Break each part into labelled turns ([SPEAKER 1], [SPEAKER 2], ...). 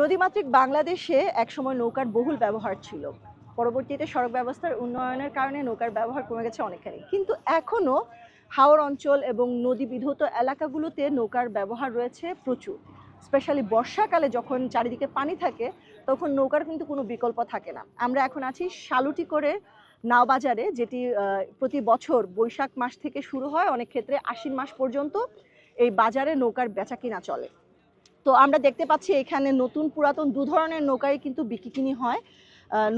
[SPEAKER 1] নদীমাতৃক বাংলাদেশে একসময় নৌকার বহুল ব্যবহার ছিল। পরবর্তীতে সড়ক ব্যবস্থার উন্নয়নের কারণে নৌকার ব্যবহার কমে গেছে অনেকখানি। কিন্তু এখনও হাওর অঞ্চল এবং নদী বিধৌত এলাকাগুলোতে নৌকার ব্যবহার রয়েছে প্রচুর। স্পেশালি বর্ষাকালে যখন চারিদিকে পানি থাকে, তখন নৌকার কিন্তু কোনো বিকল্প থাকে না। আমরা এখন আছি শালুটি করে নাওবাজারে যেটি প্রতি বছর বৈশাখ মাস থেকে শুরু হয়, অনেক ক্ষেত্রে আশ্বিন মাস পর্যন্ত এই বাজারে নৌকার বেচা কিনা চলে। তো আমরা দেখতে পাচ্ছি এখানে নতুন পুরাতন দু ধরনের নৌকাই কিন্তু বিক্রি হয়।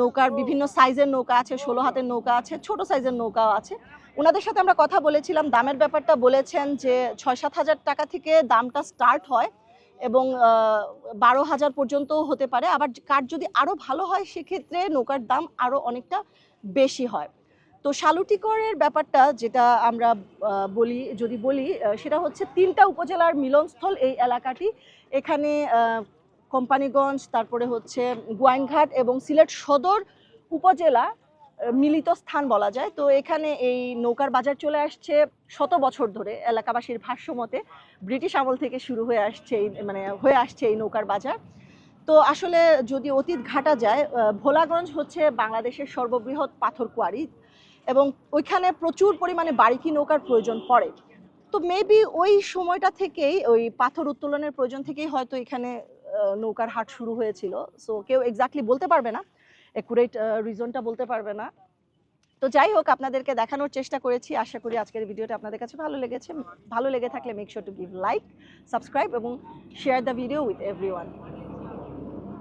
[SPEAKER 1] নৌকার বিভিন্ন সাইজের নৌকা আছে, ষোলো হাতের নৌকা আছে, ছোট সাইজের নৌকাও আছে। ওনাদের সাথে আমরা কথা বলেছিলাম, দামের ব্যাপারটা বলেছেন যে ছয় সাত হাজার টাকা থেকে দামটা স্টার্ট হয় এবং বারো হাজার পর্যন্ত হতে পারে। আবার কার যদি আরও ভালো হয়, সেক্ষেত্রে নৌকার দাম আরও অনেকটা বেশি হয়। তো শালুটিকরের ব্যাপারটা যেটা আমরা বলি, যদি বলি সেটা হচ্ছে তিনটা উপজেলার মিলনস্থল এই এলাকাটি। এখানে কোম্পানিগঞ্জ, তারপরে হচ্ছে গোয়াইনঘাট এবং সিলেট সদর উপজেলা মিলিত স্থান বলা যায়। তো এখানে এই নৌকার বাজার চলে আসছে শত বছর ধরে এলাকাবাসীর ভাষ্যমতে। ব্রিটিশ আমল থেকে শুরু হয়ে আসছে এই মানে হয়ে আসছে এই নৌকার বাজার। তো আসলে যদি অতীত ঘাটা যায় ভোলাগঞ্জ হচ্ছে বাংলাদেশের সর্ববৃহৎ পাথর কুয়ারি এবং ওইখানে প্রচুর পরিমাণে বারিকি নৌকার প্রয়োজন পড়ে। তো মেবি ওই সময়টা থেকেই, ওই পাথর উত্তোলনের প্রয়োজন থেকেই হয়তো এখানে নৌকার হাট শুরু হয়েছিল। সো কেউ এক্স্যাক্টলি বলতে পারবে না একুরেট রিজনটা বলতে পারবে না। তো যাই হোক, আপনাদেরকে দেখানোর চেষ্টা করেছি। আশা করি আজকের ভিডিওটা আপনাদের কাছে ভালো লেগেছে। ভালো লেগে থাকলে make sure to give like subscribe এবং share the video with everyone